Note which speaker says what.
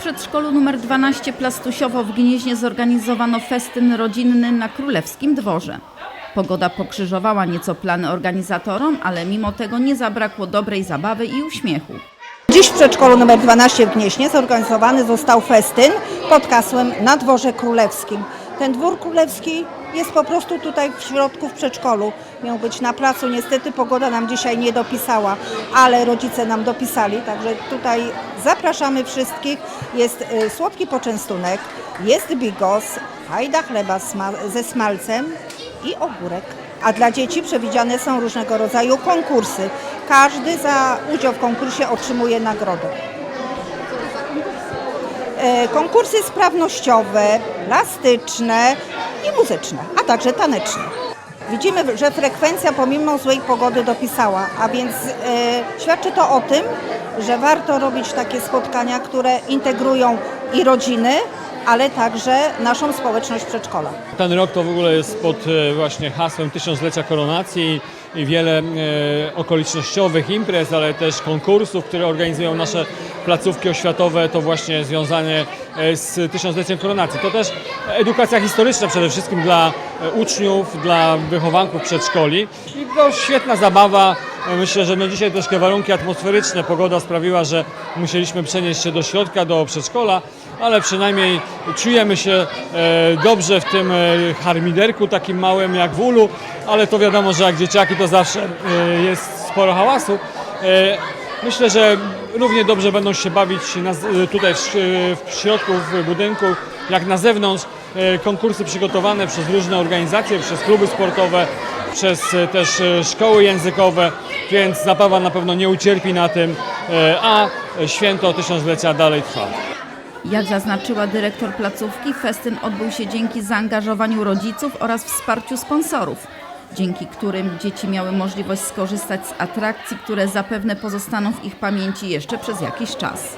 Speaker 1: przedszkolu nr 12 Plastusiowo w Gnieźnie zorganizowano festyn rodzinny na Królewskim Dworze. Pogoda pokrzyżowała nieco plany organizatorom, ale mimo tego nie zabrakło dobrej zabawy i uśmiechu.
Speaker 2: Dziś w przedszkolu nr 12 w Gnieźnie zorganizowany został festyn pod hasłem Na dworze królewskim. Ten dwór królewski jest po prostu tutaj w środku w przedszkolu. Miał być na placu, niestety pogoda nam dzisiaj nie dopisała, ale rodzice nam dopisali, także tutaj zapraszamy wszystkich. Jest y, słodki poczęstunek, jest bigos, fajda chleba ze smalcem i ogórek. A dla dzieci przewidziane są różnego rodzaju konkursy. Każdy za udział w konkursie otrzymuje nagrodę. E, Konkursy sprawnościowe, plastyczne i muzyczne, a także taneczne. Widzimy, że frekwencja pomimo złej pogody dopisała, a więc e, świadczy to o tym, że warto robić takie spotkania, które integrują i rodziny, ale także naszą społeczność przedszkola.
Speaker 3: Ten rok to w ogóle jest pod e, właśnie hasłem tysiąclecia koronacji i wiele e, okolicznościowych imprez, ale też konkursów, które organizują nasze placówki oświatowe, to właśnie związane e, z tysiącleciem koronacji. To też edukacja historyczna przede wszystkim dla uczniów, dla wychowanków przedszkoli i to świetna zabawa. E, Myślę, że no dzisiaj troszkę warunki atmosferyczne, pogoda sprawiła, że musieliśmy przenieść się do środka, do przedszkola, ale przynajmniej czujemy się e, dobrze w tym e, harmiderku takim małym jak w ulu, ale to wiadomo, że jak dzieciaki to zawsze e, jest sporo hałasu. Myślę, że równie dobrze będą się bawić tutaj w, środku w budynku, jak na zewnątrz. Konkursy przygotowane przez różne organizacje, przez kluby sportowe, przez też szkoły językowe, więc zabawa na pewno nie ucierpi na tym, e, a święto tysiąclecia dalej trwa.
Speaker 1: Jak zaznaczyła dyrektor placówki, festyn odbył się dzięki zaangażowaniu rodziców oraz wsparciu sponsorów, dzięki którym dzieci miały możliwość skorzystać z atrakcji, które zapewne pozostaną w ich pamięci jeszcze przez jakiś czas.